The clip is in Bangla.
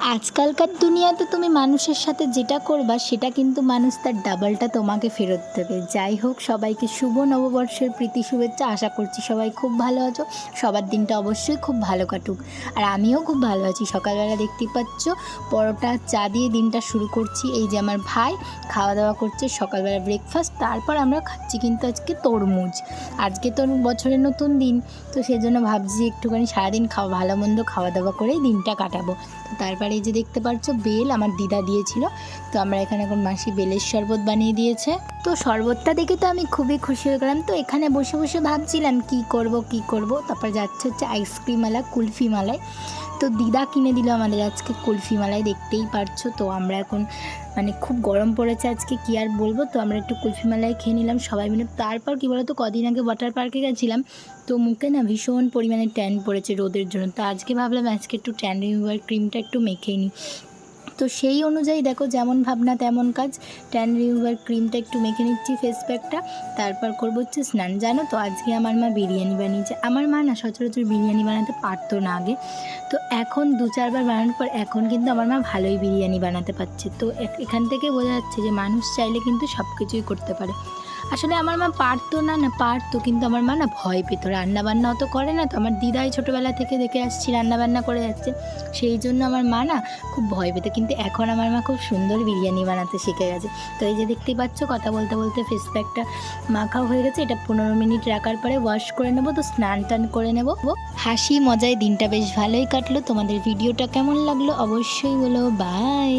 আজকালকার দুনিয়াতে তুমি মানুষের সাথে যেটা করবা, সেটা কিন্তু মানুষ তার ডাবলটা তোমাকে ফেরত দেবে। যাই হোক, সবাইকে শুভ নববর্ষের প্রীতি শুভেচ্ছা। আশা করছি সবাই খুব ভালো আছো। সবার দিনটা অবশ্যই খুব ভালো কাটুক। আর আমিও খুব ভালো আছি। সকালবেলা দেখতে পাচ্ছ, পরোটা, চা দিয়ে দিনটা শুরু করছি। এই যে আমার ভাই খাওয়া দাওয়া করছে, সকালবেলা ব্রেকফাস্ট তারপর আমরা খাচ্ছি কিন্তু আজকে তরমুজ। আজকে তো বছরের নতুন দিন, তো সেজন্য ভাবছি একটুখানি সারাদিন খাওয়া, ভালো মন্দ খাওয়া দাওয়া করেই দিনটা কাটাবো। তো তারপরে এই যে দেখতে পাচ্ছ বেল আমার দিদা দিয়েছিল। তো আমরা এখানে এখন মাসি বেলের শরবত বানিয়ে দিয়েছে। তো শরবতটা দেখে তো আমি খুবই খুশি হয়ে গেলাম। তো এখানে বসে বসে ভাবছিলাম, কি করব কি করব? তারপর যাচ্ছে হচ্ছে আইসক্রিম মালা কুলফি মালাই। তো দিদা কিনে দিল আমাদের আজকে কুলফি মালাই, দেখতেই পারছ? তো আমরা এখন মানে খুব গরম পড়েছে আজকে, কি আর বলব? তো আমরা একটু কুলফি মালাই খেয়ে নিলাম, সবাই মিলে। তারপর কী বলতো, কদিন আগে ওয়াটার পার্কে গেছিলাম, তো মুখে না ভীষণ পরিমাণে ট্যান পড়েছে রোদের জন্য। তো আজকে ভাবলাম আজকে একটু ট্যান রিমুভার ক্রিমটা একটু মেখেই নিই তো সেই অনুযায়ী দেখো যেমন ভাবনা তেমন কাজ। ট্যান রিমুভার ক্রিমটা একটু মেখে নিচ্ছি ফেস প্যাকটা তারপর করব হচ্ছে স্নান। জানো তো আজকে আমার মা বিরিয়ানি বানিয়েছে। আমার মা না সচরাচর বিরিয়ানি বানাতে পারতো না আগে। তো এখন দু চারবার বানানোর পর এখন কিন্তু আমার মা ভালোই বিরিয়ানি বানাতে পারছে। তো এখান থেকে বোঝা যাচ্ছে যে মানুষ চাইলে কিন্তু সব কিছুই করতে পারে। আসলে আমার মা পারতো না না পারতো, কিন্তু আমার মা না ভয় পেত। রান্না বান্না অত করে না, তো আমার দিদাই ছোটোবেলা থেকে দেখে আসছি রান্না বান্না করে যাচ্ছে। সেই জন্য আমার মা না খুব ভয় পেত, কিন্তু এখন আমার মা খুব সুন্দর বিরিয়ানি বানাতে শিখে গেছে। তো এই যে দেখতেই পাচ্ছ, কথা বলতে বলতে ফেস প্যাকটা মাখাও হয়ে গেছে। এটা পনেরো মিনিট রাখার পরে ওয়াশ করে নেব, তো স্নান টান করে নেব। হাসি মজায় দিনটা বেশ ভালোই কাটলো। তোমাদের ভিডিওটা কেমন লাগল অবশ্যই বলো। বাই